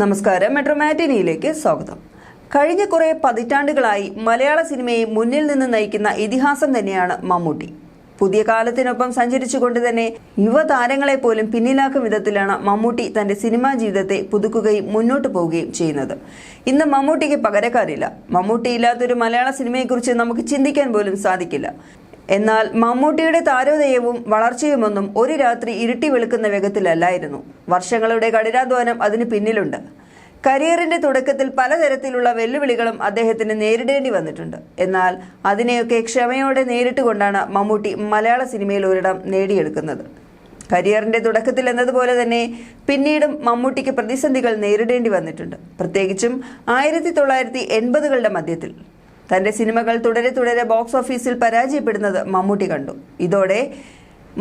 നമസ്കാരം. മെട്രോ മാറ്റിനിയിലേക്ക് സ്വാഗതം. കഴിഞ്ഞ കുറെ പതിറ്റാണ്ടുകളായി മലയാള സിനിമയെ മുന്നിൽ നിന്ന് നയിക്കുന്ന ഇതിഹാസം തന്നെയാണ് മമ്മൂട്ടി. പുതിയ കാലത്തിനൊപ്പം സഞ്ചരിച്ചുകൊണ്ട് തന്നെ യുവതാരങ്ങളെ പോലും പിന്നിലാക്കും വിധത്തിലാണ് മമ്മൂട്ടി തന്റെ സിനിമാ ജീവിതത്തെ പുതുക്കുകയും മുന്നോട്ട് പോവുകയും ചെയ്യുന്നത്. ഇന്ന് മമ്മൂട്ടിക്ക് പകരക്കാരില്ല. മമ്മൂട്ടി ഇല്ലാത്തൊരു മലയാള സിനിമയെക്കുറിച്ച് നമുക്ക് ചിന്തിക്കാൻ പോലും സാധിക്കില്ല. എന്നാൽ മമ്മൂട്ടിയുടെ താരോദയവും വളർച്ചയുമൊന്നും ഒരു രാത്രി ഇരുട്ടി വെളുക്കുന്ന വേഗത്തിലല്ലായിരുന്നു. വർഷങ്ങളുടെ കഠിനാധ്വാനം അതിന് പിന്നിലുണ്ട്. കരിയറിന്റെ തുടക്കത്തിൽ പലതരത്തിലുള്ള വെല്ലുവിളികളും അദ്ദേഹത്തിന് നേരിടേണ്ടി വന്നിട്ടുണ്ട്. എന്നാൽ അതിനെയൊക്കെ ക്ഷമയോടെ നേരിട്ടുകൊണ്ടാണ് മമ്മൂട്ടി മലയാള സിനിമയിൽ ഒരിടം നേടിയെടുക്കുന്നത്. കരിയറിന്റെ തുടക്കത്തിൽ എന്നതുപോലെ തന്നെ പിന്നീടും മമ്മൂട്ടിക്ക് പ്രതിസന്ധികൾ നേരിടേണ്ടി വന്നിട്ടുണ്ട്. പ്രത്യേകിച്ചും ആയിരത്തി തൊള്ളായിരത്തി എൺപതുകളുടെ മധ്യത്തിൽ. തന്റെ സിനിമകൾ തുടരെ തുടരെ ബോക്സ് ഓഫീസിൽ പരാജയപ്പെടുന്നത് മമ്മൂട്ടി കണ്ടു. ഇതോടെ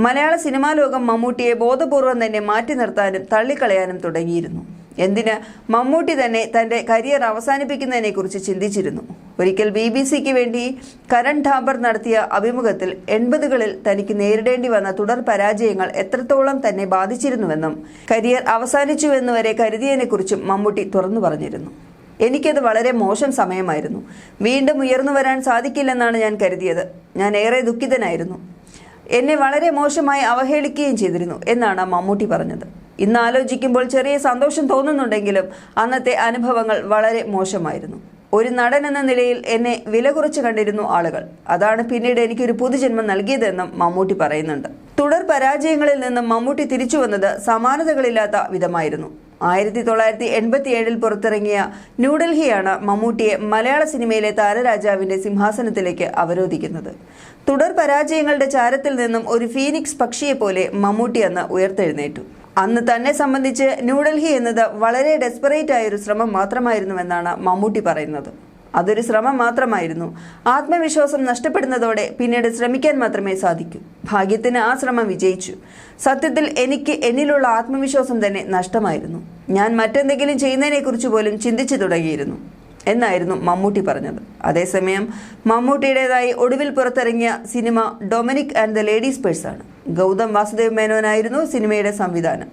മലയാള സിനിമാ ലോകം മമ്മൂട്ടിയെ ബോധപൂർവം തന്നെ മാറ്റി നിർത്താനും തള്ളിക്കളയാനും തുടങ്ങിയിരുന്നു. എന്തിന് മമ്മൂട്ടി തന്നെ തന്റെ കരിയർ അവസാനിപ്പിക്കുന്നതിനെ കുറിച്ച് ചിന്തിച്ചിരുന്നു. ഒരിക്കൽ ബി ബി സിക്ക് വേണ്ടി കരൺ ഠാബർ നടത്തിയ അഭിമുഖത്തിൽ എൺപതുകളിൽ തനിക്ക് നേരിടേണ്ടി വന്ന തുടർ പരാജയങ്ങൾ എത്രത്തോളം തന്നെ ബാധിച്ചിരുന്നുവെന്നും കരിയർ അവസാനിച്ചുവെന്നുവരെ കരുതിയതിനെക്കുറിച്ചും മമ്മൂട്ടി തുറന്നു പറഞ്ഞിരുന്നു. എനിക്കത് വളരെ മോശം സമയമായിരുന്നു. വീണ്ടും ഉയർന്നു വരാൻ സാധിക്കില്ലെന്നാണ് ഞാൻ കരുതിയത്. ഞാൻ ഏറെ ദുഃഖിതനായിരുന്നു. എന്നെ വളരെ മോശമായി അവഹേളിക്കുകയും ചെയ്തിരുന്നു എന്നാണ് മമ്മൂട്ടി പറഞ്ഞത്. ഇന്ന് ആലോചിക്കുമ്പോൾ ചെറിയ സന്തോഷം തോന്നുന്നുണ്ടെങ്കിലും അന്നത്തെ അനുഭവങ്ങൾ വളരെ മോശമായിരുന്നു. ഒരു നടൻ എന്ന നിലയിൽ എന്നെ വില കുറച്ച് കണ്ടിരുന്നു ആളുകൾ. അതാണ് പിന്നീട് എനിക്കൊരു പുതുജന്മം നൽകിയതെന്നും മമ്മൂട്ടി പറയുന്നുണ്ട്. തുടർ പരാജയങ്ങളിൽ നിന്നും മമ്മൂട്ടി തിരിച്ചു വന്നത് സമാനതകളില്ലാത്ത വിധമായിരുന്നു. ആയിരത്തി തൊള്ളായിരത്തി എൺപത്തി ഏഴിൽ പുറത്തിറങ്ങിയ ന്യൂഡൽഹിയാണ് മമ്മൂട്ടിയെ മലയാള സിനിമയിലെ താരരാജാവിന്റെ സിംഹാസനത്തിലേക്ക് അവരോധിക്കുന്നത്. തുടർ പരാജയങ്ങളുടെ ചാരത്തിൽ നിന്നും ഒരു ഫീനിക്സ് പക്ഷിയെ പോലെ മമ്മൂട്ടി അന്ന് ഉയർത്തെഴുന്നേറ്റു. അന്ന് തന്നെ സംബന്ധിച്ച് ന്യൂഡൽഹി എന്നത് വളരെ ഡെസ്പറേറ്റ് ആയ ഒരു ശ്രമം മാത്രമായിരുന്നുവെന്നാണ് മമ്മൂട്ടി പറയുന്നത്. അതൊരു ശ്രമം മാത്രമായിരുന്നു. ആത്മവിശ്വാസം നഷ്ടപ്പെടുന്നതോടെ പിന്നീട് ശ്രമിക്കാൻ മാത്രമേ സാധിക്കൂ. ഭാഗ്യത്തിന് ആ ശ്രമം വിജയിച്ചു. സത്യത്തിൽ എനിക്ക് എന്നിലുള്ള ആത്മവിശ്വാസം തന്നെ നഷ്ടമായിരുന്നു. ഞാൻ മറ്റെന്തെങ്കിലും ചെയ്യുന്നതിനെക്കുറിച്ച് പോലും ചിന്തിച്ചു തുടങ്ങിയിരുന്നു. എന്നായിരുന്നു മമ്മൂട്ടി പറഞ്ഞത്. അതേസമയം മമ്മൂട്ടിയുടേതായി ഒടുവിൽ പുറത്തിറങ്ങിയ cinema Dominic and the ladies ആണ്. ഗൗതം വാസുദേവ് മേനോനായിരുന്നു സിനിമയുടെ സംവിധാനം.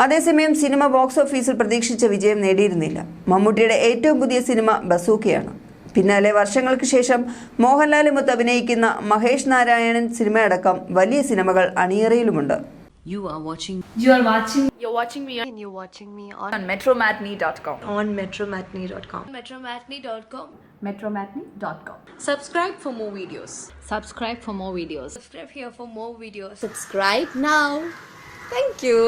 അതേസമയം സിനിമ ബോക്സ് ഓഫീസിൽ പ്രതീക്ഷിച്ച വിജയം നേടിയിരുന്നില്ല. മമ്മൂട്ടിയുടെ ഏറ്റവും പുതിയ സിനിമ ബസൂക്കയാണ്. പിന്നാലെ വർഷങ്ങൾക്ക് ശേഷം മോഹൻലാലുമൊത്ത് അഭിനയിക്കുന്ന മഹേഷ് നാരായണൻ സിനിമയടക്കം വലിയ സിനിമകൾ അണിയറയിലുമുണ്ട് You are watching You are watching You're watching me and you're watching me on, on metromatney.com. on metromatney.com. metromatney.com. metromatney.com. Subscribe for more videos. subscribe for more videos. Subscribe here for more videos. Subscribe now. Thank you.